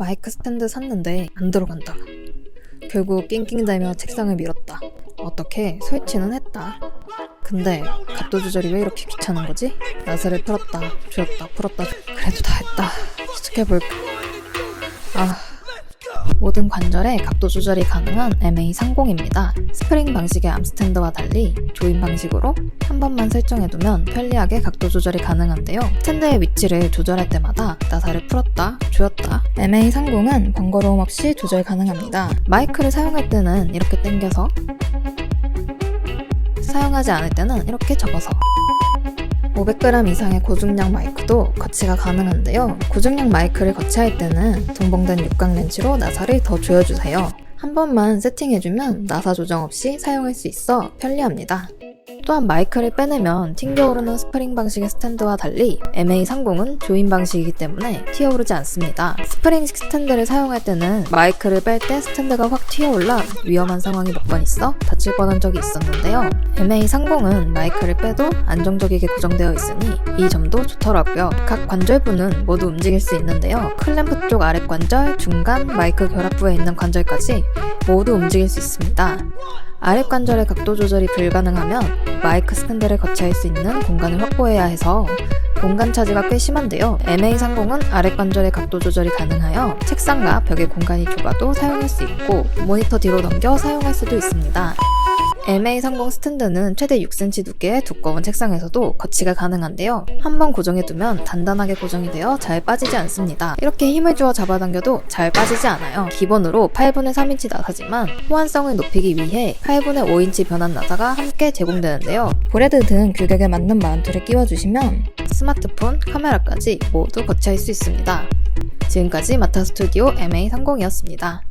마이크 스탠드 샀는데 안 들어간다. 결국 낑낑대며 책상을 밀었다. 어떻게 설치는 했다. 근데 각도 조절이 왜 이렇게 귀찮은 거지? 나사를 풀었다, 조였다, 풀었다. 그래도 다 했다. 시작해볼까? 아. 모든 관절에 각도 조절이 가능한 MA30입니다. 스프링 방식의 암스탠드와 달리 조인 방식으로 한 번만 설정해두면 편리하게 각도 조절이 가능한데요. 스탠드의 위치를 조절할 때마다 나사를 풀었다, 조였다. MA30은 번거로움 없이 조절 가능합니다. 마이크를 사용할 때는 이렇게 당겨서 사용하지 않을 때는 이렇게 접어서 500g 이상의 고중량 마이크도 거치가 가능한데요. 고중량 마이크를 거치할 때는 동봉된 육각 렌치로 나사를 더 조여주세요. 한 번만 세팅해주면 나사 조정 없이 사용할 수 있어 편리합니다. 또한 마이크를 빼내면 튕겨오르는 스프링 방식의 스탠드와 달리 MA30은 조인 방식이기 때문에 튀어오르지 않습니다. 스프링식 스탠드를 사용할 때는 마이크를 뺄 때 스탠드가 확 튀어올라 위험한 상황이 몇 번 있어 다칠 뻔한 적이 있었는데요. MA30은 마이크를 빼도 안정적이게 고정되어 있으니 이 점도 좋더라고요. 각 관절부는 모두 움직일 수 있는데요. 클램프 쪽 아래 관절, 중간, 마이크 결합부에 있는 관절까지 모두 움직일 수 있습니다. 아래 관절의 각도 조절이 불가능하면 마이크 스탠드를 거치할 수 있는 공간을 확보해야 해서 공간 차지가 꽤 심한데요. MA30은 아래 관절의 각도 조절이 가능하여 책상과 벽의 공간이 좁아도 사용할 수 있고 모니터 뒤로 넘겨 사용할 수도 있습니다. MA30 스탠드는 최대 6cm 두께의 두꺼운 책상에서도 거치가 가능한데요. 한번 고정해두면 단단하게 고정이 되어 잘 빠지지 않습니다. 이렇게 힘을 주어 잡아당겨도 잘 빠지지 않아요. 기본으로 8분의 3인치 나사지만 호환성을 높이기 위해 8분의 5인치 변환 나사가 함께 제공되는데요. 브레드 등 규격에 맞는 마운트를 끼워주시면 스마트폰, 카메라까지 모두 거치할 수 있습니다. 지금까지 마타 스튜디오 MA30이었습니다.